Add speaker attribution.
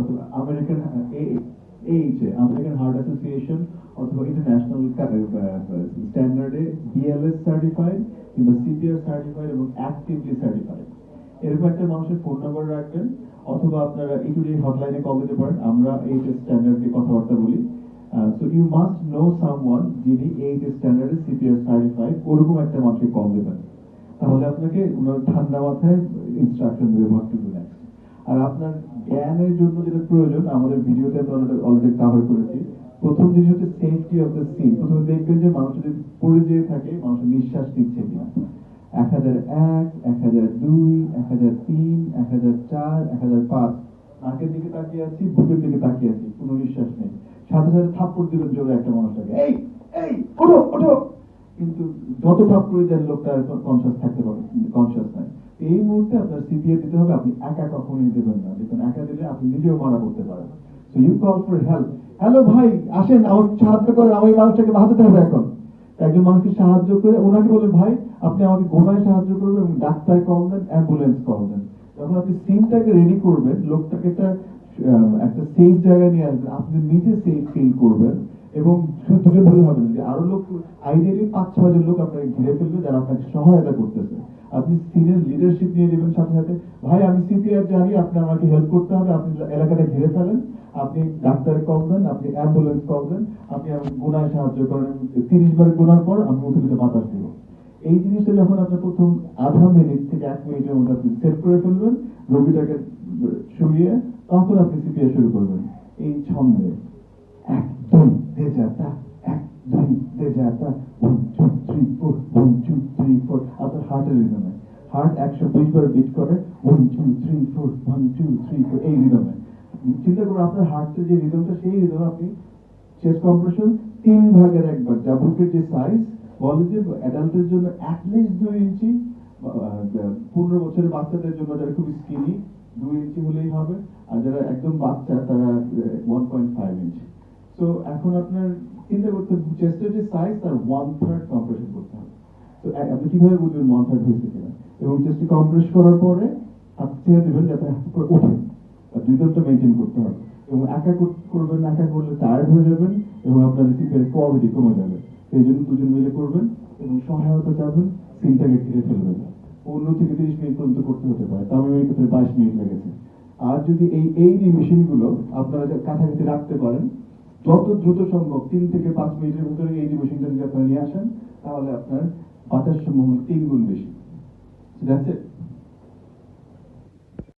Speaker 1: অথবা American H American Heart Association অথবা international স্ট্যান্ডার্ডে বিএলএস সার্টিফাইড কিংবা সিপিআর সার্টিফাইড এবং অ্যাক্টিভলি সার্টিফাইড এরকম একটা মানুষের ফোন নাম্বার রাখবেন, অথবা আপনারা ইটুডি হটলাইনে কল দিতে পারেন, আমরা এই স্ট্যান্ডার্ড নিয়ে কথাবার্তা বলি। So you must know someone যিনি এই স্ট্যান্ডার্ডে সিপিআর সার্টিফাইড ওরকম একটা মানুষকে কল দেবেন। তাহলে আপনাকে ওনার ঠান্ডা মাথায় ইনস্ট্রাকশন দেবে নেক্সট আর আপনার জ্ঞানের জন্য যেটা প্রয়োজন, আমাদের ভিডিওতে আমরা অলরেডি কভার করেছি। প্রথম জিনিস হচ্ছে সেফটি অফ দ্য সিন প্রথমে দেখবেন যে মানুষ যদি পড়ে যেয়ে থাকে মানুষের নিঃশ্বাস নিচ্ছে কিনা। এক হাজার এক এক হাজার দুই, এক হাজার তিন, এক হাজার চার, এক হাজার পাঁচ। নাকের দিকে তাকিয়ে আছি, বুকের দিকে তাকিয়ে আছি, কোনো নিঃশ্বাস নেই। সাথে সাথে থাপ্পড় দিবেন জোরে একটা মানুষটাকে। এই এই, ওঠো ওঠো! কিন্তু যত থাপ্পড়ই দেন, লোকটা কনসিয়াস থাকতে পারে এই মুহূর্তে আপনার সিপিএ দিতে হবে, আপনি একা কখনোই দেবেন না। দেখুন, একা দিলে আপনি নিজেও মারা করতে পারেন। So you call for help hello ভাই, আসেন, আমার সাহায্য করেন মানুষটাকে হবে এখন। একজন মানুষকে সাহায্য করে, ওনাকে ভাই, আপনি আমাকে গোনায় সাহায্য করবেন এবং ডাক্তার কল দেন, অ্যাম্বুলেন্স কল দেন। যখন আপনি সিনটাকে রেডি করবেন, লোকটাকে একটা একটা সেফ জায়গায় নিয়ে আসবেন, আপনি নিজে সেফ ফিল করবেন, এবং শুধু হলে হবে যে আরও লোক আইডিয়ালি পাঁচ ছয় জন লোক আপনাকে ঘিরে ফেলবে, যারা আপনাকে সহায়তা করতেছে। আপনি সিনিয়র লিডারশিপ নিয়ে নেবেন সাথে সাথে। ভাই, আমি সিপিআর জানি, আপনি আমাকে হেল্প করতে হবে, আপনি এলাকাটা ঘিরে ফেলেন। আপনি ডাক্তার কল দেন, আপনি অ্যাম্বুলেন্স কল দেন, আপনি আমাকে গুনায় সাহায্য করেন। তিরিশ বার গুনার পর আমি মুখে দিতে বাতাস দিব। এই জিনিসটা যখন আপনি প্রথম আধা মিনিট থেকে এক মিনিটের মধ্যে আপনি সেট করে ফেলবেন, রোগীটাকে শুয়ে তখন আপনি সিপিআর শুরু করবেন। এই ছন্দে এক দুই দে যাতা এক দুই দে যাতা one two three four one two three four আপনার হার্টের রিদমে হার্ট একশো বিশ বার বিট করে। One two three four one two three four এই রিদমে চিন্তা করুন, আপনার হার্টের যে রিদমটা সেই রিদমে আপনি চেস্ট কম্প্রেশন তিন ভাগের একবার যা বুকের যে সাইজ বলে অ্যাডাল্টের জন্য অ্যাটলিস্ট দুই ইঞ্চি পনেরো বছরের বাচ্চাদের জন্য যারা খুবই স্কিনি দুই ইঞ্চি হলেই হবে। আর যারা একদম বাচ্চা, তারা ওয়ান পয়েন্ট ফাইভ ইঞ্চি। তো এখন আপনার চিন্তা করতে চেস্টের যে সাইজ তার ওয়ান থার্ড কম্প্রেশন করতে হবে। তো আপনি কীভাবে বুঝবেন থার্ড হয়েছে কিনা? এবং চেস্টে কম্প্রেস করার পরে আপনি ছেড়ে দেবেন যাতে ওঠে, আর দুইটা মেনটেন করতে হবে। এবং একা করবেন, একা করলে টায়ার্ড হয়ে যাবেন এবং আপনার রিসিপের কোয়ালিটি কমে যাবে। সেই জন্য দুজন মিলে করবেন এবং সহায়তা চাবেন সিনটাকে ঘিরে ফেলবেন। পনেরো থেকে তিরিশ মিনিট পর্যন্ত করতে হতে পারে। আমি ক্ষেত্রে বাইশ মিনিট লেগেছে। আর যদি এই এই যে মেশিনগুলো আপনারা কাছাকাছি রাখতে পারেন, যত দ্রুত সম্ভব তিন থেকে পাঁচ মিনিটের ভিতরে এই যে মেশিনটা যদি আপনারা নিয়ে আসেন, তাহলে আপনার বাতাস সম্ভাবনা তিন গুণ বেশি। That's it